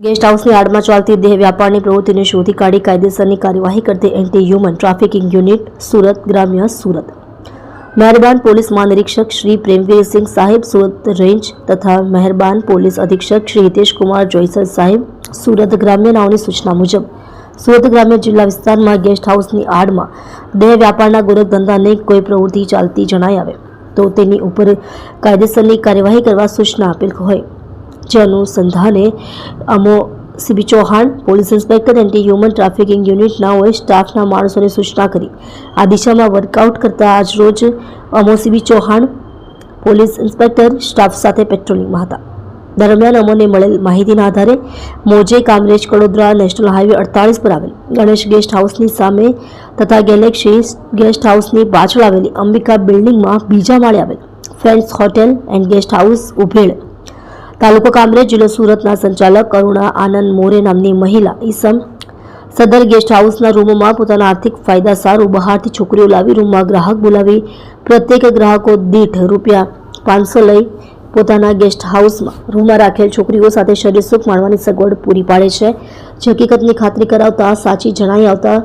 Guest હાઉસની આડમાં ચાલતી દેહ વ્યાપારની પ્રવૃત્તિને શોધી કાઢી કાયદેસરની કાર્યવાહી કરતી anti human trafficking unit Surat ગ્રામ્ય સુરત. મહેરબાન પોલીસ મહાનિરીક્ષક શ્રી પ્રેમવીરસિંહ સાહેબ, સુરત રેન્જ તથા મહેરબાન પોલીસ અધિક્ષક શ્રી હિતેશ કુમાર જોઈસર સાહેબ, સુરત ગ્રામ્ય નાઓની સૂચના મુજબ, સુરત ગ્રામ્ય જિલ્લા વિસ્તારમાં ગેસ્ટ હાઉસની આડમાં દેહ વ્યાપારના ગોરખધંધાની કોઈ પ્રવૃત્તિ ચાલતી જણાય આવે તો તેની ઉપર કાયદેસરની કાર્યવાહી કરવા સૂચના આપેલ હોય. જે અનુસંધાને અમો C B Chauhan, police inspector, anti human trafficking યુનિટના હોય સ્ટાફના માણસોને સૂચના કરી. આ દિશામાં વર્કઆઉટ કરતા આજરોજ અમો C B Chauhan, police inspector, staff સાથે પેટ્રોલિંગમાં હતા. દરમિયાન અમોને મળેલ માહિતીના આધારે મોજે કામરેજ કડોદરા નેશનલ હાઈવે અડતાલીસ પર આવેલ ગણેશ ગેસ્ટ હાઉસની સામે તથા ગેલેક્સી ગેસ્ટ હાઉસની પાછળ આવેલી અંબિકા બિલ્ડિંગમાં બીજા માળે આવેલ Friends Hotel and Guest House Ubhel તાલુકો કામરેજ જિલ્લો સુરતના સંચાલક કરુણા આનંદ મોરે નામની મહિલા ઈસમ સદર ગેસ્ટ હાઉસના રૂમમાં પોતાના આર્થિક ફાયદા સારું બહારથી છોકરીઓ લાવી રૂમમાં ગ્રાહક બોલાવી પ્રત્યેક ગ્રાહકો દીઠ રૂપિયા પાંચસો લઈ પોતાના ગેસ્ટ હાઉસમાં રૂમમાં રાખેલ છોકરીઓ સાથે શરીર સુખ માણવાની સગવડ પૂરી પાડે છે. જે હકીકતની ખાતરી કરાવતા સાચી જણાઈ આવતા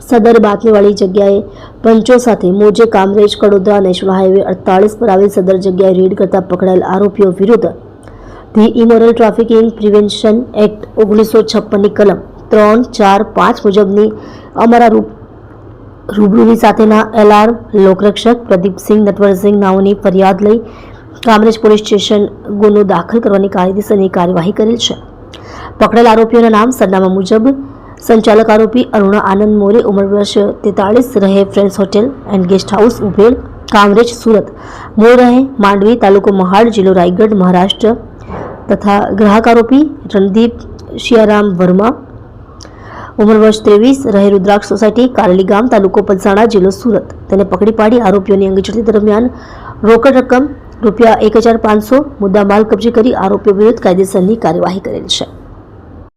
સદર બાતમીવાળી જગ્યાએ પંચો સાથે મોજે કામરેજ, કડોદરા નેશનલ હાઈવે અડતાલીસ પર આવેલ સદર જગ્યાએ રેડ કરતા પકડાયેલ આરોપીઓ વિરુદ્ધ the Immoral Trafficking Prevention Act ઓગણીસો છપ્પનની કલમ ત્રણ ચાર પાંચ મુજબની અમારા રૂપ, રૂબરૂની સાથેના એલાર્મ, લોકરક્ષક પ્રદીપસિંહ નટવરસિંહ નાઓની ફરિયાદ લઈ કામરેજ પોલીસ સ્ટેશન ગુનો દાખલ કરવાની કાયદેસરની કાર્યવાહી કરેલ છે. પકડેલ આરોપીઓના નામ, સરનામા મુજબ સંચાલક આરોપી અરુણા આનંદ મોરે, ઉંમર વર્ષ તેતાળીસ, રહે Friends Hotel and Guest House, Ubhel, Kamrej, Surat. મોર રહે માંડવી તાલુકો મહાડ, જિલ્લો રાયગઢ, મહારાષ્ટ્ર. તથા ગ્રાહક આરોપી રણદીપ શિયારામ વર્મા. ઉંમર વર્ષ ત્રેવીસ, રહે રુદ્રાક્ષ સોસાયટી, કારેલી ગામ, તાલુકો પલસાણા જિલ્લો સુરત. તેને પકડી પાડી આરોપીઓની અંગચૂંટણી દરમિયાન રોકડ રકમ રૂપિયા એક હજાર પાંચસો મુદ્દામાલ કબજે કરી આરોપીઓ વિરુદ્ધ કાયદેસરની કાર્યવાહી કરેલ છે.